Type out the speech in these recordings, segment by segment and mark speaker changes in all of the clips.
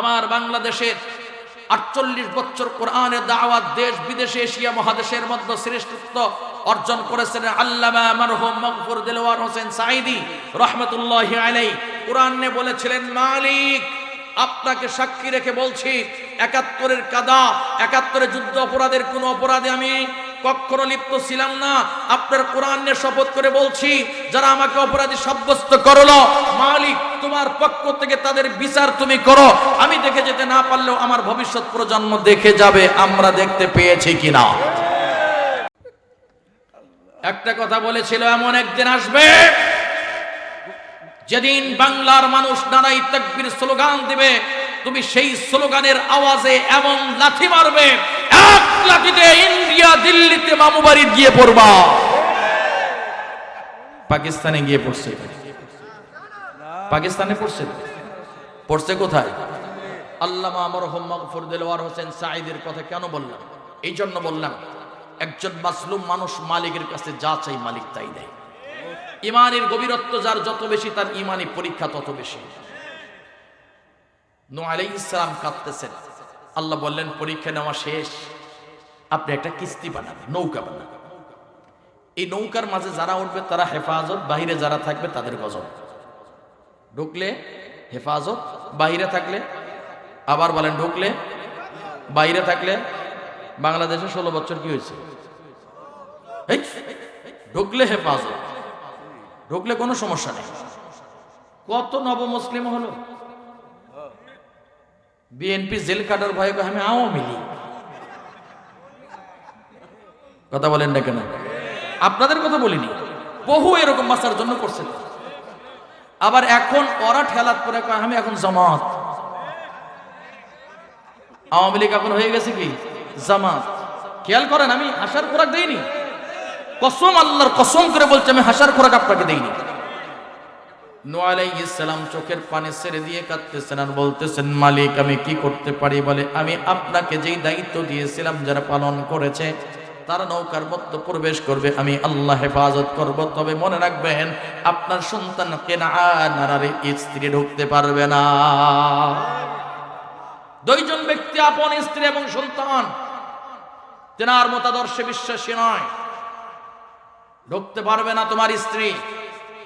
Speaker 1: আমার বাংলাদেশের আটচল্লিশ বছর কোরআনের দাওয়াত দেশ, বিদেশে এশিয়া মহাদেশের মধ্যে শ্রেষ্ঠত্ব অর্জন করেছেন আল্লামা মারহুম মকবুর দিলওয়ার হোসেন সাইদি রহমতুল্লাহ আলাই কোরআনে বলেছিলেন, মালিক, আপনাকে সাক্ষী রেখে বলছি, একাত্তরের কাদা, একাত্তরের যুদ্ধ অপরাধের কোন অপরাধে আমি কখনো লিপ্ত ছিলাম না। আপনার কোরআন নিয়ে শপথ করে বলছি, যারা আমাকে অপরাধী সাব্যস্ত করল, মালিক, তোমার পক্ষ থেকে তাদের বিচার তুমি করো। আমি দেখে যেতে না পারলেও আমার ভবিষ্যৎ প্রজন্ম দেখে যাবে, আমরা দেখতে পেয়েছি কিনা। একটা কথা বলেছিল, এমন একদিন আসবে, যেদিন বাংলার মানুষ নানাই তকবির স্লোগান দিবে, তুমি সেই স্লোগানের আওয়াজে এমন লাথি মারবে, এক লাথিতে ইন্ডিয়া দিল্লিতে মামু বাড়ি গিয়ে পড়বা। পাকিস্তানে গিয়ে পড়ছে। পাকিস্তানে পড়ছে? পড়ছে কোথায়? আল্লামা দেলোয়ার হোসেন কথা কেন বললাম? এই জন্য বললাম, একজন মাসলুম মানুষ মালিকের কাছে যা চাই মালিক তাই দেয়। ইমানের গভীরত্ব যার যত বেশি, তার ইমানি পরীক্ষা তত বেশি। নো আলাই ইসলাম কাঁদতেছেন। আল্লাহ বললেন, পরীক্ষা নেওয়া শেষ। আপনি একটা কিস্তি বানান নৌকা বানান এই নৌকার মাঝে যারা উঠবে, তারা হেফাজত, বাহিরে যারা থাকবে, তাদের গজব। ঢুকলে হেফাজত, বাহিরে থাকলে, আবার বলেন ঢুকলে বাইরে থাকলে, বাংলাদেশে ষোলো বছর কি হয়েছে? ঢুকলে হেফাজত, ঢুকলে কোনো সমস্যা নেই। কত নব মুসলিম হলো? বিএনপি জেল কাটার ভয়ে আমি আওয়ামী লীগ। কথা বলেন না কেন? আপনাদের কথা বলিনি। বহু এরকম মাসার জন্য করছেন আবার এখন ওরা ঠেলাত কয়, আমি এখন জামাত। আওয়ামী লীগ এখন হয়ে গেছে কি? জামাত। খেয়াল করেন আমি হাসার খোরাক দেইনি। কসম আল্লাহর কসম করে বলছে আমি হাসার খোরাক আপনাকে দেইনি। ইসলাম চোখের পানি ছেড়ে দিয়ে কাঁদতেছেন আর বলতেছেন মালিক আমি কি করতে পারি? বলে আমি আপনাকে যেই দায়িত্ব দিয়েছিলাম যারা পালন করেছে তারা নৌকার মধ্যে প্রবেশ করবে, আমি আল্লাহ হেফাজত করব। তবে মনে রাখবেন, আপনার সন্তান কেনার স্ত্রী ঢুকতে পারবে না। দুইজন ব্যক্তি আপন স্ত্রী এবং সন্তান, তেনার মতাদর্শে বিশ্বাসী নয়। ঢুকতে পারবে না তোমার স্ত্রী,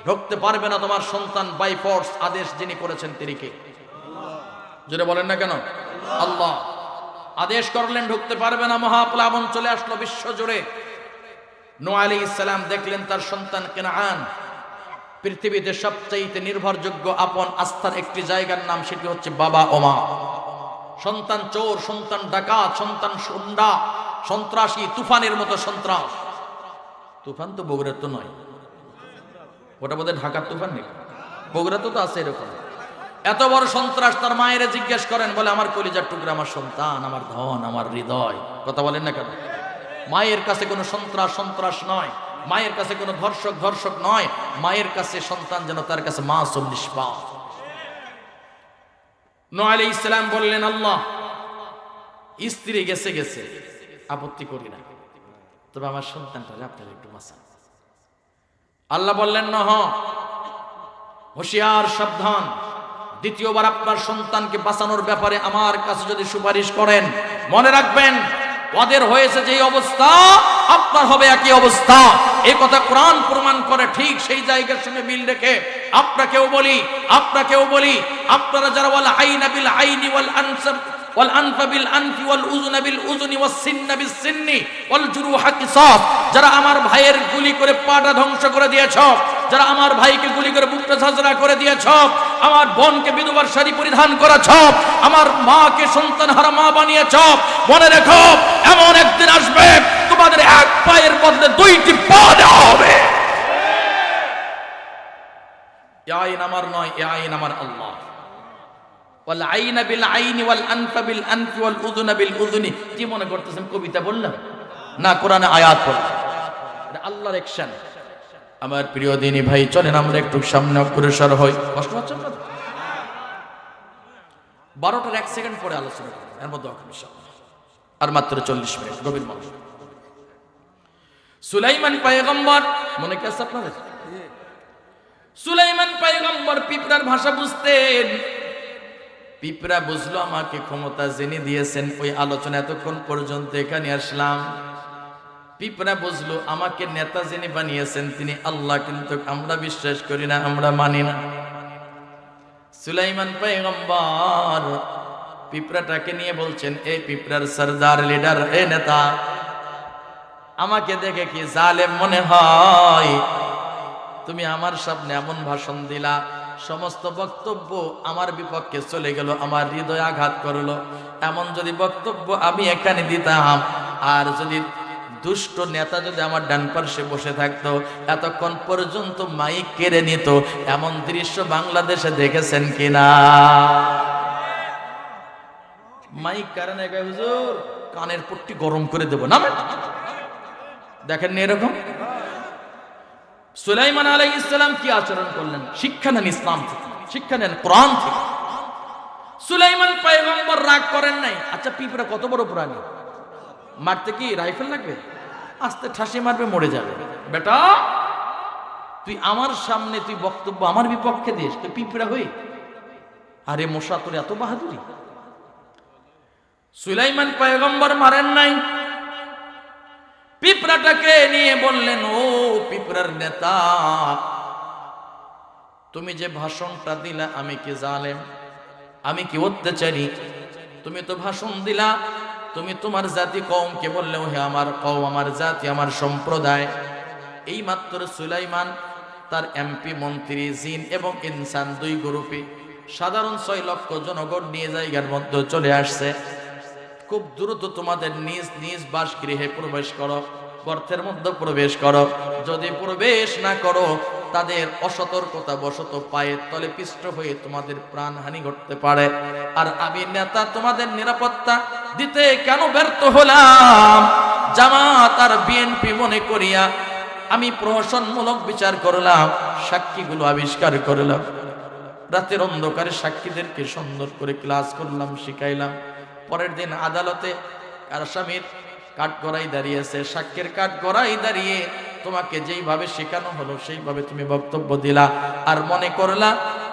Speaker 1: ঢুকতে পারবে না তোমার সন্তান বাই ফোর্স আদেশ যিনি করেছেন তিনি কে? যদি বলেন না কেন? আল্লাহ। আদেশ করলেন, ঢুকতে পারবে না, মহাপ্লাবন চলে আসলো বিশ্ব জুড়ে। নো ইসলাম দেখলেন তার সন্তান কেনান। পৃথিবীতে সবচাইতে নির্ভরযোগ্য আপন আস্থার একটি জায়গার নাম সেটি হচ্ছে বাবা ওমা সন্তান চোর, সন্তান ডাকাত, সন্তান সুন্ডা সন্ত্রাসী, তুফানের মতো সন্ত্রাস। তুফান তো বগুড়ার তো নয়। ওটা বোধহয় ঢাকার তুফান নেই বগুড়া তো আছে এরকম। এত বড় সন্ত্রাস তার মায়ের জিজ্ঞেস করেন, বলে, আমার কলিজার টুকরা, আমার সন্তান, আমার ধন, আমার হৃদয়। কথা বলেন না কেন? মায়ের কাছে কোনো সন্ত্রাস সন্ত্রাস নয়। মায়ের কাছে কোনো ধর্ষক ধর্ষক নয়। মায়ের কাছে সন্তান যেন তার কাছে মা চল্লিশ পা নয় ইসলাম বললেন, আল্লাহ, স্ত্রী গেছে গেছে। আপত্তি করি না। তবে আমার সন্তানটা আপনারা একটু বাঁচান। আল্লাহ বললেন ন হুঁশিয়ার, সাবধান। দ্বিতীয়বার আপনার সন্তানকে বাঁচানোর ব্যাপারে আমার কাছে যদি সুপারিশ করেন, মনে রাখবেন, ওদের হয়েছে যে অবস্থা, আপনার হবে একই অবস্থা। এই কথা কোরআন প্রমাণ করে ঠিক সেই জায়গার সঙ্গে মিল রেখে আপনাকেও বলি আপনাকেও বলি, আপনারা যারা বলে, আইনা বিল আইনি ওয়াল আনসাব যারা আমার ভাইয়ের গুলি করে পাটা ধ্বংস করে দিয়েছ যারা আমার ভাইকে গুলি করে বুকটা ঝাঁঝরা করে দিয়েছ, আমার বোনকে বিধবার শাড়ি পরিধান করেছ, আমার মাকে সন্তান হারা মা বানিয়েছ, মনে রেখো, এমন একদিন আসবে, তোমাদের এক পায়ের বদলে দুইটি পা দেওয়া হবে। আইন আমার নয়, এ আইন আমার আল্লাহ। ওয়াল আইনা বিল আইনি বিল আনফি ওয়াল উযুনা বিল উযুনি। কি কবিতা বললাম? না, কোরআনে আয়াত পড়লাম আল্লাহর অ্যাকশন আমার প্রিয় দিনী ভাই, চলেন আমরা একটু সামনে অগ্রসর হই। কষ্ট হচ্ছে বারোটার এক সেকেন্ড পরে আলোচনা এর মধ্যে আর মাত্র চল্লিশ মিনিট। গভীর মানুষ সুলাইমান পায়গম্বর, মনে কি আছে আপনাদের? সুলাইমান পায়গম্বর পিঁপড়ার ভাষা বুঝতেন। পিঁপড়া বুঝলো আমাকে ক্ষমতা জেনে দিয়েছেন, ওই আলোচনা এতক্ষণ পর্যন্ত এখানে আসলাম। পিঁপড়া বুঝলো, আমাকে নেতা যিনি বানিয়েছেন, তিনি আল্লাহ, কিন্তু আমরা বিশ্বাস করি না, আমরা মানি না। সুলাইমান পয়গম্বর পিঁপড়াটাকে নিয়ে বলছেন, এই পিঁপড়ার সর্দার, লিডার এ নেতা, আমাকে দেখে কি জালেম মনে হয়? তুমি আমার সামনে এমন ভাষণ দিলা, সমস্ত বক্তব্য আমার বিপক্ষে চলে গেল, আমার হৃদয় আঘাত করল। এমন যদি বক্তব্য আমি এখানে দিতাম, আর যদি দুষ্ট নেতা যদি আমার ডান পার্শ্বে বসে থাকতো, এতক্ষণ পর্যন্ত মাইক কেড়ে নিত, এমন দৃশ্য বাংলাদেশে দেখেছেন কিনা? মাইক কারণে হুজুর, কানের পট্টি গরম করে দেবো। না দেখেন নি এরকম? সুলাইমান আলাই ইসলাম কি আচরণ করলেন? শিক্ষা নেন ইসলাম থেকে, শিক্ষা নেন কোরআন থেকে। সুলাইমান পয়গম্বর রাগ করেন নাই। আচ্ছা পিঁপড়া কত বড় প্রাণী? মারতে কি রাইফেল লাগবে? আস্তে ঠাসি মারবে, মরে যাবে। বেটা, তুই আমার সামনে তুই বক্তব্য আমার বিপক্ষে দিস, তুই পিঁপড়া হই। আরে মশা, তোর এত বাহাদুরি। সুলাইমান পয়গম্বর মারেন নাই। পিঁপড়াটাকে নিয়ে বললেন, ও পিঁপড়ার নেতা, তুমি যে ভাষণটা দিলা, আমি কি জালেম? আমি কি অত্যাচারী? তুমি তো ভাষণ দিলা তুমি তোমার জাতি কওমকে বললে হে আমার কওম, আমার জাতি, আমার সম্প্রদায়। এই মাত্র সুলাইমান, তার এমপি, মন্ত্রী, জিন এবং ইনসান দুই গ্রুপে সাধারণ ছয় লক্ষ জনগণ নিয়ে জায়গার মধ্যে চলে আসছে। খুব দ্রুত তোমাদের নিজ নিজ বাসগৃহে প্রবেশ করো, গর্তের মধ্যে প্রবেশ করো। যদি প্রবেশ না করো তাদের অসতর্কতা বশত পায়ে তলে পিষ্ট হয়ে তোমাদের প্রাণহানি ঘটতে পারে। আর আমি নেতা, তোমাদের নিরাপত্তা দিতে কেন ব্যর্থ হলাম? জামাত আর বিএনপি মনে করিয়া আমি প্রহসনমূলক বিচার করলাম, সাক্ষীগুলো আবিষ্কার করলাম। রাতের অন্ধকারে সাক্ষীদেরকে সুন্দর করে ক্লাস করলাম, শিখাইলাম। পরের দিন আদালতে আসামির কাঠ গড়াই দাঁড়িয়েছে, সাক্ষীর কাঠ গড়াই দাঁড়িয়ে তোমাকে যেইভাবে শেখানো হলো, সেইভাবে তুমি বক্তব্য দিলা। আর মনে করলা,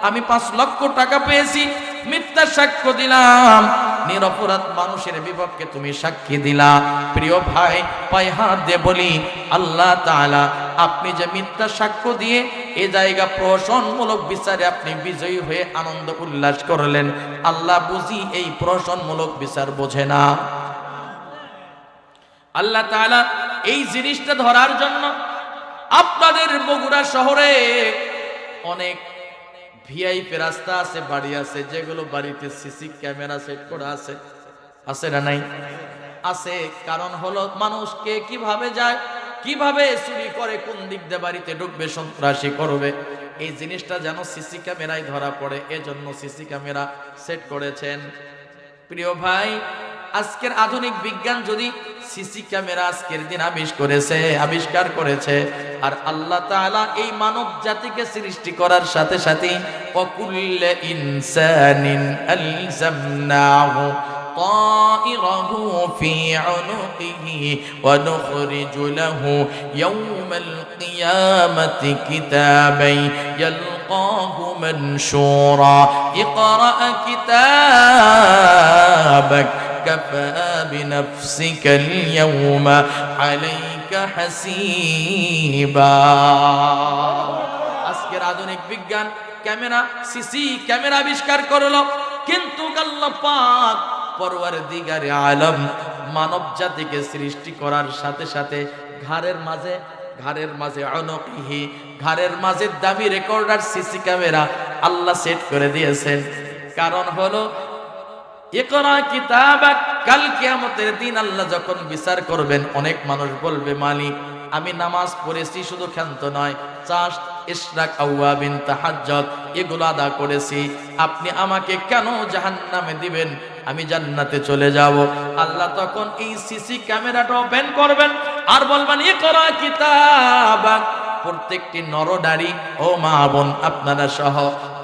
Speaker 1: আমি পাঁচ লক্ষ টাকা পেয়েছি, মিথ্যা সাক্ষ্য দিলাম। নিরপরাধ মানুষের বিপক্ষে তুমি সাক্ষী দিলা। প্রিয় ভাই, পায়ে হাত দিয়ে বলি, আল্লাহ তাআলা আপনি যে মিথ্যা সাক্ষ্য দিয়ে এ জায়গা প্রহসনমূলক বিচারে আপনি বিজয়ী হয়ে আনন্দ উল্লাস করলেন, আল্লাহ বুঝি এই প্রহসনমূলক বিচার বোঝে না। আল্লাহ তাআলা এই জিনিসটা ধরার জন্য আপনাদের বগুড়া শহরে অনেক ভিআইপি রাস্তা আছে, বাড়ি আছে, যেগুলো বাড়িতে সিসি ক্যামেরা সেট করা আছে। আছে না নাই? আছে, কারণ হলো মানুষকে কীভাবে যায়, কীভাবে চুরি করে, কোন দিক দিয়ে বাড়িতে ঢুকবে, সন্ত্রাসী করবে, এই জিনিসটা যেন সিসি ক্যামেরায় ধরা পড়ে, এজন্য সিসি ক্যামেরা সেট করেছেন। প্রিয় ভাই, আজকের আধুনিক বিজ্ঞান যদি সিসি ক্যামেরা আজকের দিন আবিষ্কার করেছে আবিষ্কার করেছে আর আল্লাহ তাআলা এই মানব জাতিকে সৃষ্টি করার সাথে সাথে অকুল্ল ইনসানিন আলজামনাহু طائره في عنقه ونخرج له يوم القيامة كتابا يلقاه منشورا اقرأ كتابك كفى بنفسك اليوم عليك حسيبا আজকের আধুনিক বিজ্ঞান ক্যামেরা সিসি ক্যামেরা আবিষ্কার করলো কিন্তু আল্লাহ পাক পরওয়ার দিগারে আলম মানব জাতিকে সৃষ্টি করার সাথে সাথে ঘাড়ের মাঝে ঘাড়ের মাঝে অনকিহি ঘাড়ের মাঝে দামি রেকর্ডার সিসি ক্যামেরা আল্লাহ সেট করে দিয়েছেন কারণ হলো ইকরা কিতাবাক, কাল কিয়ামতের দিন আল্লাহ যখন বিচার করবেন, অনেক মানুষ বলবে, মালিক, আমি নামাজ পড়েছি, শুধু ক্ষান্ত নয়, চাষ, ইশরাক, আউয়াবিন, তাহাজ্জুদ, এগুলো আদা করেছি। আপনি আমাকে কেন জাহান্নামে দিবেন? আমি জান্নাতে চলে যাব। আল্লাহ তখন এই সিসি ক্যামেরাটা ওপেন করবেন আর বলবেন, ইকরা কিতাবাক প্রত্যেকটি নরনারী, ও মা বোন আপনারা সহ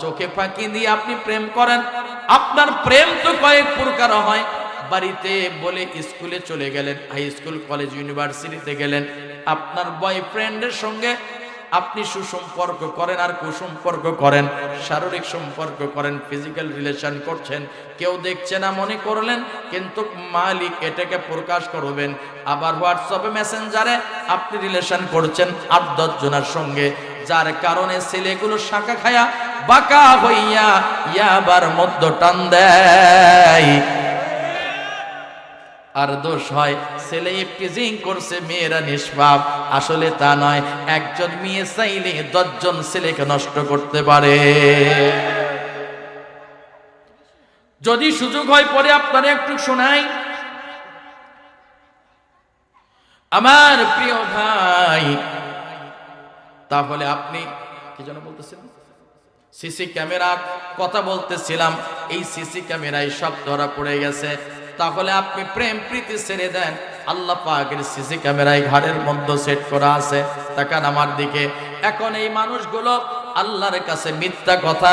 Speaker 1: চোখে ফাঁকি দিয়ে আপনি প্রেম করেন। আপনার প্রেম তো কয়েক প্রকার হয়। বাড়িতে বলে স্কুলে চলে গেলেন, হাই স্কুল, কলেজ, ইউনিভার্সিটিতে গেলেন। আপনার বয়ফ্রেন্ডের সঙ্গে আপনি সুসম্পর্ক করেন আর কুসম্পর্ক করেন, শারীরিক সম্পর্ক করেন ফিজিক্যাল রিলেশন করছেন, কেউ দেখছে না মনে করলেন, কিন্তু মালিক এটাকে প্রকাশ করবেন। আবার হোয়াটসঅ্যাপে মেসেঞ্জারে আপনি রিলেশন করছেন আট দশ জনের সঙ্গে, যার কারণে ছেলেগুলো শাখা খায়া বাঁকা হইয়া ইয়াবার মধ্য টান দেয়। আর দোষ হয়, ছেলে টিজিং করছে, মেয়েরা নিষ্পাপ। আসলে তা নয়, একজন মেয়ে চাইলে দশজন ছেলেকে নষ্ট করতে পারে। যদি সুযোগ হয়, পরে আপনারা একটু শোনাই। আমার প্রিয় ভাই, তাহলে আপনি কি যেন বলতেছিলেন? সিসি ক্যামেরার কথা বলতেছিলাম। এই সিসি ক্যামেরায় সব ধরা পড়ে গেছে। তাহলে আপনি প্রেম প্রীতি ছেড়ে দেন। আল্লাহ পাকের সিসি ক্যামেরায় ঘাড়ের মধ্যে সেট করা আছে। তাকান আমার দিকে। এখন এই মানুষগুলো আল্লাহর কাছে মিথ্যা কথা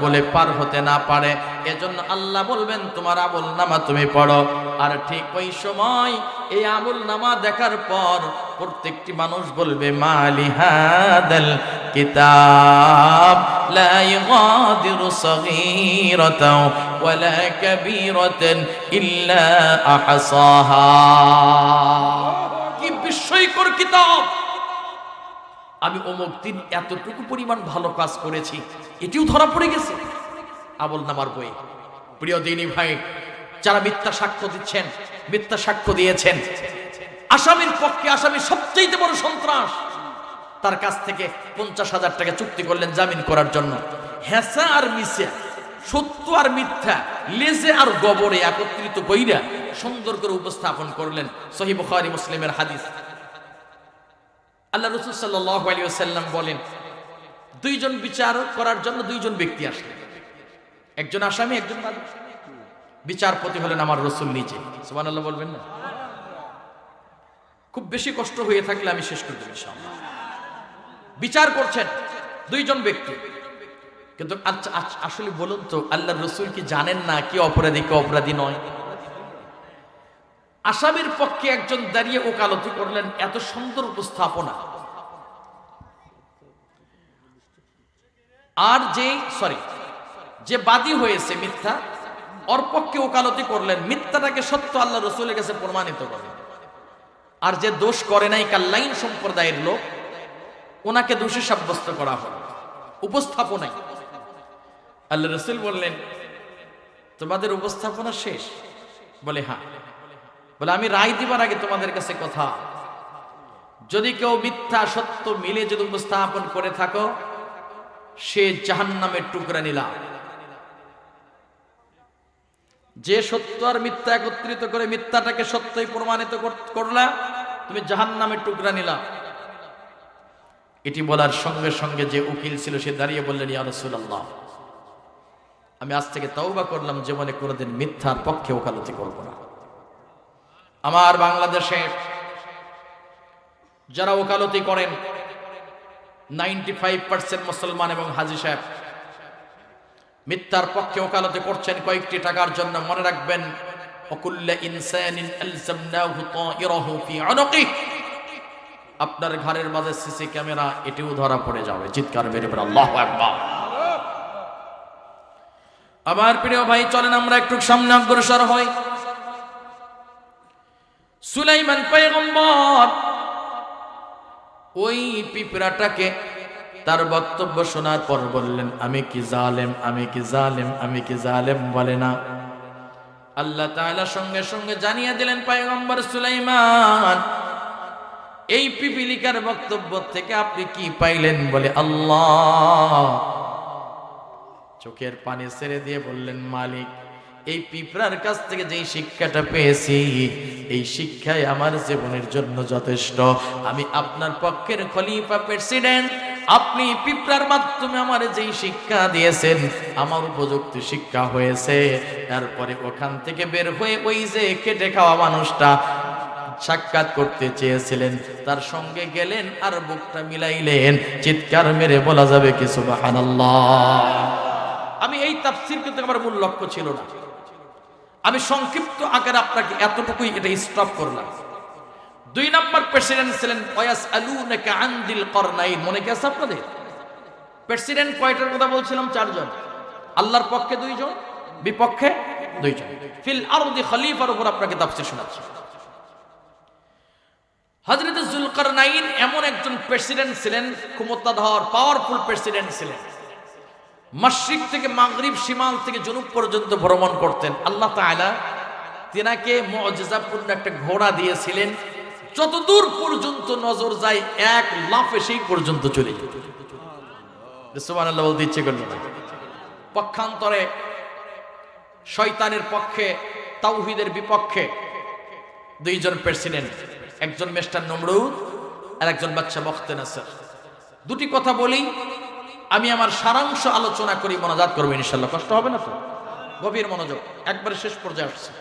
Speaker 1: বলে পার হতে না পারে। এজন্য আল্লাহ বলবেন, তোমার আমল নামা তুমি পড়ো। আর ঠিক ওই সময় এই আমল নামা দেখার পর প্রত্যেকটি মানুষ বলবে, মালি হাদাল কিতাব। লা ইগাদিরু সগীরাতাও ওয়ালা কাবীরাতান ইল্লা আহসাহা কি বিস্ময়কর কিতাব! আমি অমুক দিন এতটুকু পরিমাণ ভালো কাজ করেছি, এটিও ধরা পড়ে গেছে। আবল নামার বই প্রিয় দিনী ভাই, যারা মিথ্যা সাক্ষ্য দিচ্ছেন, মিথ্যা সাক্ষ্য দিয়েছেন, আসামির পক্ষে আসামি সবচেয়ে বড় সন্ত্রাস। তার কাছ থেকে পঞ্চাশ হাজার টাকা চুক্তি করলেন জামিন করার জন্য। হেসা আর মিসা, সত্য আর মিথ্যা, লেজে আর গবরে একত্রিত কইরা সুন্দর করে উপস্থাপন করলেন সহি বুখারী মুসলিমের হাদিস। আল্লাহ রসুল সাল্লাহ আলী সাল্লাম বলেন, দুইজন বিচার করার জন্য দুইজন ব্যক্তি আসলেন। একজন আসামি, একজন। বিচারপতি হলেন আমার রসুল নিজে। সুবানাল্লাহ বলবেন না? খুব বেশি কষ্ট হয়ে থাকলে আমি শেষ করে। বিচার করছেন দুইজন ব্যক্তি। কিন্তু আচ্ছা আচ্ছা, আসলে বলুন তো আল্লাহ রসুল কি জানেন না কি অপরাধী কি অপরাধী নয়? আসামির পক্ষে একজন দাঁড়িয়ে ওকালতি করলেন এত সুন্দর উপস্থাপনা। আর যে সরি যে বাদী হয়েছে মিথ্যা ওর পক্ষে ওকালতি করলেন মিথ্যাটাকে সত্য আল্লাহ রসুলের কাছে প্রমাণিত করেন আর যে দোষ করে নাই কাল্লাইন সম্প্রদায়ের লোক ওনাকে দোষী সাব্যস্ত করা হলো। উপস্থাপনায়। আল্লাহ রসুল বললেন, তোমাদের উপস্থাপনা শেষ? বলে হ্যাঁ। বলে, আমি রায় দিবার আগে তোমাদের কাছে কথা। যদি কেউ মিথ্যা, সত্য মিলে যদি উপস্থাপন করে থাকো, সে জাহান্নামের টুকরা নিলাম যে সত্য আর মিথ্যা একত্রিত করে মিথ্যাটাকে সত্যই প্রমাণিত কর- করলা, তুমি জাহান্নামের টুকরা নিলা। এটি বলার সঙ্গে সঙ্গে যে উকিল ছিল সে দাঁড়িয়ে বললেন, ইয়া রাসূলুল্লাহ, আমি আজ থেকে তওবা করলাম, জীবনে কোনোদিন মিথ্যার পক্ষে ওকালতি করব না। আমার বাংলাদেশে যারা ওকালতি করেন নাইনটি ফাইভ পার্সেন্ট মুসলমান এবং হাজি সাহেব, মিথ্যার পক্ষে ওকালতি করছেন কয়েকটি টাকার জন্য। মনে রাখবেন, অকুল্লা ইনসানিন আলজামনাহু তায়িরাহু ফি উনুকি আপনার ঘরের মাঝে সিসি ক্যামেরা, এটিও ধরা পড়ে যাবে। চিৎকার মেরে বলে আল্লাহু আকবার। আমার প্রিয় ভাই, চলেন আমরা একটু সামনে অগ্রসর হই। সুলাইমান পয়গম্বর, ওই পিঁপড়াটাকে তার বক্তব্য শোনার পর বললেন, আমি কি জালেম, আমি কি জালেম, আমি কি জালেম? বলে না। আল্লাহ তাআলা সঙ্গে সঙ্গে জানিয়ে দিলেন, পয়গম্বর সুলাইমান এই পিপিলিকার বক্তব্য থেকে আপনি কি পাইলেন বলে আল্লাহ। চোখের পানি ছেড়ে দিয়ে বললেন, মালিক, এই পিঁপড়ার কাছ থেকে যেই শিক্ষাটা পেয়েছি, এই শিক্ষাই আমার জীবনের জন্য যথেষ্ট। আমি আপনার পক্ষের খলিফা, প্রেসিডেন্ট, আপনি পিঁপড়ার মাধ্যমে আমার যেই শিক্ষা দিয়েছেন, আমার উপযুক্ত শিক্ষা হয়েছে। তারপরে ওখান থেকে বের হয়ে ওই যে খেটে খাওয়া মানুষটা সাক্ষাৎ করতে চেয়েছিলেন। তার সঙ্গে গেলেন আর বুকটা মিলাইলেন। চিৎকার মেরে বলা যাবে কি, সুবহানাল্লাহ। আমি এই তাফসির কিন্তু আমার মূল লক্ষ্য ছিল না। আমি সংক্ষিপ্ত আকারে আপনাকে এতটুকুই এটা স্টপ করলাম। দুই নম্বর প্রেসিডেন্ট ছিলেন ওয়াস আলুনাকা আনদিল করনাইন। মনে কি আছে আপনাদের? প্রেসিডেন্ট কয়টার কথা বলছিলাম? চারজন। আল্লাহর পক্ষে দুইজন, বিপক্ষে দুইজন। ফিল আরদি খলিফার উপর আপনাকে তাফসীর শোনাচ্ছি। হজরত জুলকারনাইন এমন একজন প্রেসিডেন্ট ছিলেন ক্ষমতাধর পাওয়ারফুল প্রেসিডেন্ট ছিলেন। মশরিক থেকে মাগরিব সীমাল থেকে জনুব পর্যন্ত ভ্রমণ করতেন। আল্লাহ তাআলা তেনাকে মজেজাপূর্ণ একটা ঘোড়া দিয়েছিলেন। যতদূর পর্যন্ত নজর যায়, এক লাফে সেই পর্যন্ত চলে যেত। ইচ্ছে করল পক্ষান্তরে শয়তানের পক্ষে, তাওহিদের বিপক্ষে দুইজন প্রেসিডেন্ট একজন মিস্টার নমরুদ আর একজন বাচ্চা বখতে নাসর। দুটি কথা বলি, আমি আমার সারাংশ আলোচনা করি, মনোজাত করব ইনশাল্লাহ কষ্ট হবে না তো? গভীর মনোযোগ। একবারে শেষ পর্যায়ে আসছে।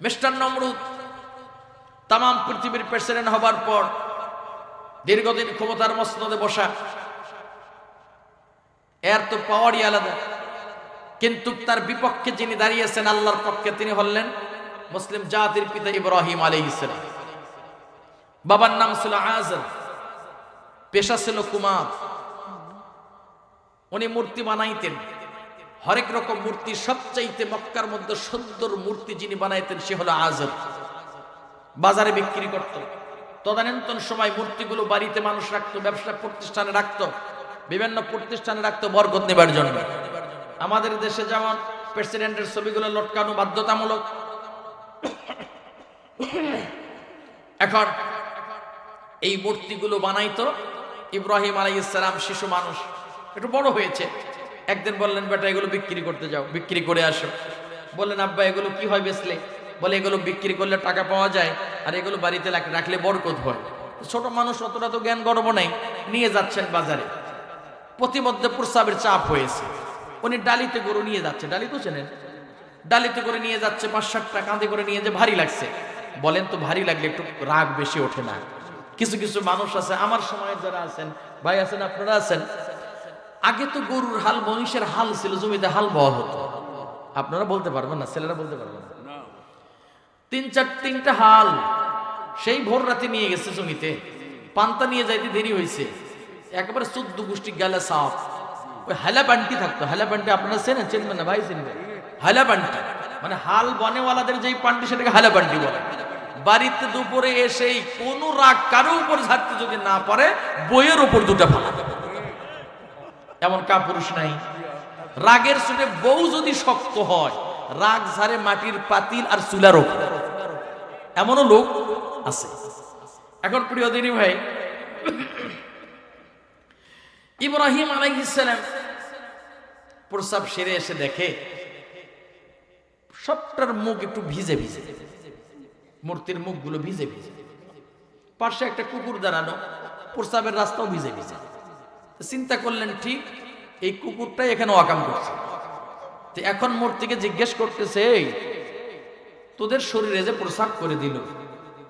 Speaker 1: মিস্টার নমরুদ তাম পৃথিবীর প্রেসিডেন্ট হবার পর দীর্ঘদিন ক্ষমতার মসনদে বসা। এর তো পাওয়ারই আলাদা। কিন্তু তার বিপক্ষে যিনি দাঁড়িয়েছেন, আল্লাহর পক্ষে তিনি হলেন মুসলিম জাতির পিতা ইব্রাহিম আলী ইসলাম বাবার নাম ছিল আজম, পেশা ছিল কুমার। উনি মূর্তি বানাইতেন। হরেক রকম মূর্তি, সবচাইতে মক্কার মধ্যে সুন্দর মূর্তি যিনি বানাইতেন, সে হলো আজম। বাজারে বিক্রি করত। তদানীন্তন সময় মূর্তিগুলো বাড়িতে মানুষ রাখতো, ব্যবসা প্রতিষ্ঠানে রাখতো, বিভিন্ন প্রতিষ্ঠানে রাখতো, বরকত নেবার জন্য। আমাদের দেশে যেমন প্রেসিডেন্টের ছবিগুলো লটকানো বাধ্যতামূলক। এখন এই মূর্তিগুলো বানাইতো। ইব্রাহিম আলাই ইসলাম শিশু মানুষ। একটু বড় হয়েছে। একদিন বললেন, বেটা, এগুলো বিক্রি করতে যাও, বিক্রি করে আসো। বললেন, আব্বা, এগুলো কি হয় বেচলে? বলে, এগুলো বিক্রি করলে টাকা পাওয়া যায় আর এগুলো বাড়িতে রাখ- রাখলে বরকত হয়। ছোট মানুষ অতটা তো জ্ঞান গর্ব নেই। নিয়ে যাচ্ছেন বাজারে। প্রতিমধ্যে প্রস্রাবের চাপ হয়েছে। উনি ডালিতে গরু নিয়ে যাচ্ছে। ডালি তো চেনেন? ডালিতে করে নিয়ে যাচ্ছে পাঁচ ষাটটা কাঁধে করে নিয়ে যে ভারী লাগছে। বলেন তো, ভারী লাগলে একটু রাগ বেশি ওঠে না। কিছু কিছু মানুষ আছে আমার সময় যারা আছেন ভাই আছেন আপনারা আছেন। আগে তো গরুর হাল মহিষের হাল ছিল জমিতে হাল বওয়া হতো। আপনারা বলতে পারবেন না ছেলেরা বলতে পারবেন না। তিন চার তিনটা হাল সেই ভোর রাতে নিয়ে গেছে জমিতে। পান্তা নিয়ে যাইতে দেরি হয়েছে। একেবারে চোদ্দ গোষ্ঠী গেলে সাপ। ওই হালা পান্টি থাকতো। হালা পান্টি আপনারা চেনেন? চেনবেন না? ভাই চিনবেন? হালা পান্টি মানে হাল বনেওয়ালাদের যেই পান্টি সেটাকে হালা পান্টি বলে। বাড়িতে দুপুরে এসেই কোন রাগ কারও উপর ঝাড়তে যদি না পারে, বইয়ের উপর দুটা ফালা এমন কাপুরুষ নাই। রাগের সুরে বউ যদি শক্ত হয়, রাগ ঝাড়ে মাটির পাতিল আর চুলার ওপর এমনও লোক আছে। এখন প্রিয় দিনী ভাই, ইব্রাহিম আলাইহিসসালাম প্রসাব সেরে এসে দেখে, সবটার মুখ একটু ভিজে ভিজে। মূর্তির মুখগুলো ভিজে ভিজে। পাশে একটা কুকুর দাঁড়ানো প্রসাবের রাস্তাও ভিজে ভিজে। চিন্তা করলেন ঠিক এই কুকুরটাই এখানে অকাম করছে। তো এখন মূর্তিকে জিজ্ঞেস করতেছে "এই, তোদের শরীরে যে প্রসাব করে দিল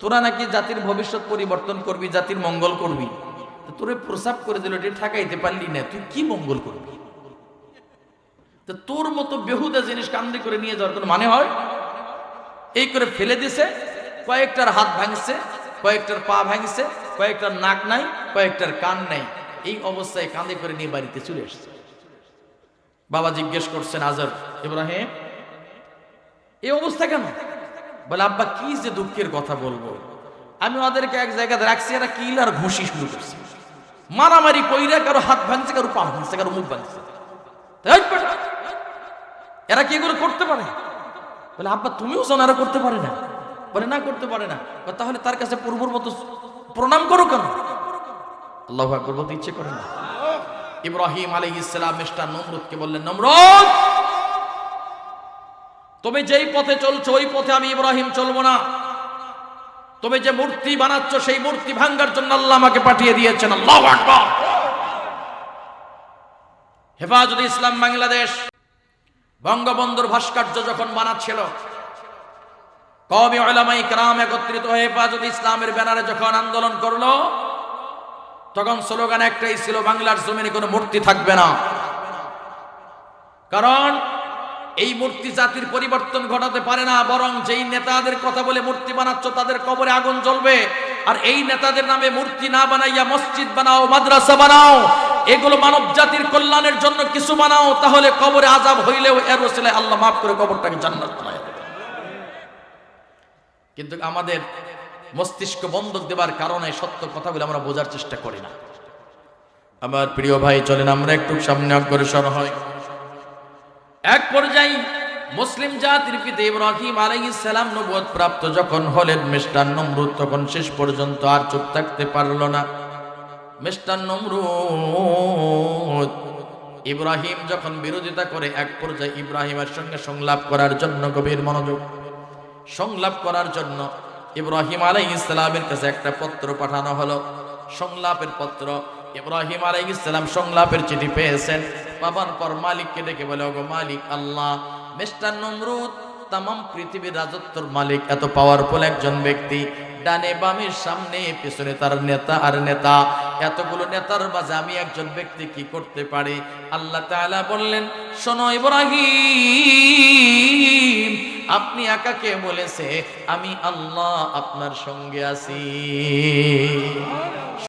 Speaker 1: তোরা নাকি জাতির ভবিষ্যৎ পরিবর্তন করবি জাতির মঙ্গল করবি? তোরে প্রসাব করে দিল এটা ঠেকাইতে পারলি না তুই কি মঙ্গল করবি? তো তোর মতো বেহুদা জিনিস কান্দি করে নিয়ে যাওয়ার কোনো মানে হয়? এই করে ফেলে দিছে কয়েকটার হাত ভাঙছে, কয়েকটার পা ভাঙছে, কয়েকটার নাক নাই, কয়েকটার কান নাই। এই অবস্থায় কাঁধে করে নিয়ে বাড়িতে চলে এসছে বাবা জিজ্ঞেস করছেন আজর ইব্রাহিম, এই অবস্থা কেন? বলে, আব্বা, কি যে দুঃখের কথা বলব। আমি ওদেরকে এক জায়গাতে রাখছি, এরা কিল আর ঘুষি শুরু করছে। মারামারি কইরা কারও হাত ভাঙছে, কারও পা ভাঙছে, কারও মুখ ভাঙছে। এরা কি এগুলো করতে পারে? বলে, আব্বা, তুমিও জানো, এরা করতে পারে না। বলে না, করতে পারে না। তাহলে তার কাছে পূর্বর মতো প্রণাম করো কেন? আল্লাহ আকবর বলতে ইচ্ছে করে না। ইব্রাহিম আলী ইসলাম মিস্টার নমরুদকে বললেন, নমরুদ! তুমি যেই পথে চলছো, ওই পথে আমি ইব্রাহিম চলবো না। তুমি যে মূর্তি বানাচ্ছ, সেই মূর্তি ভাঙ্গার জন্য আল্লাহ আমাকে পাঠিয়ে দিয়েছেন। আল্লাহ হেফাজত ইসলাম বাংলাদেশ বঙ্গবন্ধুর ভাস্কর্য যখন বানাচ্ছিল কবি ওলামাই ক্রাম একত্রিত হয়ে হেফাজত ইসলামের ব্যানারে যখন আন্দোলন করল, তখন স্লোগান একটাই ছিল, বাংলার জমিনে কোনো মূর্তি থাকবে না কারণ এই মূর্তি জাতির পরিবর্তন ঘটাতে পারে না, বরং যেই নেতাদের কথা বলে মূর্তি বানাচ্ছ, তাদের কবরে আগুন জ্বলবে আর এই নেতাদের নামে মূর্তি না বানাইয়া মসজিদ বানাও, মাদ্রাসা বানাও, এগুলো মানব জাতির কল্যাণের জন্য কিছু বানাও, তাহলে কবরে আজাব হইলেও এর ওসিলায় আল্লাহ মাফ করে কবরটাকে জান্নাত। কিন্তু আমাদের মস্তিষ্ক বন্ধক দেবার কারণে সত্য কথাগুলো আমরা বোঝার চেষ্টা করি না। আমার প্রিয় ভাই, চলেন আমরা একটু সামনে অগ্রসর হয় এক পর্যায়ে মুসলিম জাতির পিতা ইব্রাহিম আলাইহিস সালাম নবুয়ত প্রাপ্ত যখন হলেন মিস্টার নমরুদ তখন শেষ পর্যন্ত আর চুপ থাকতে পারল না। মিস্টার নমরুদ ইব্রাহিম যখন বিরোধিতা করে, এক পর্যায়ে ইব্রাহিমের সঙ্গে সংলাপ করার জন্য গভীর মনোযোগ সংলাপ করার জন্য ইব্রাহিম আলাই ইসলামের কাছে একটা পত্র পাঠানো হলো। সংলাপের পত্র। ইব্রাহিম আলাই ইসলাম সংলাপের চিঠি পেয়েছেন। বাবার পর মালিককে ডেকে বলে, ওগো মালিক, আল্লাহ, মিস্টার নমরুদ তাম পৃথিবীর রাজত্বর মালিক, এত পাওয়ারফুল একজন ব্যক্তি, ডানে বামের সামনে, পিছনে তার নেতা আর নেতা, এতগুলো নেতার মাঝে আমি একজন ব্যক্তি কি করতে পারি? আল্লাহ তাআলা বললেন, শোনো ইব্রাহিম আপনি একাকে বলেছে আমি আল্লাহ আপনার সঙ্গে আছি।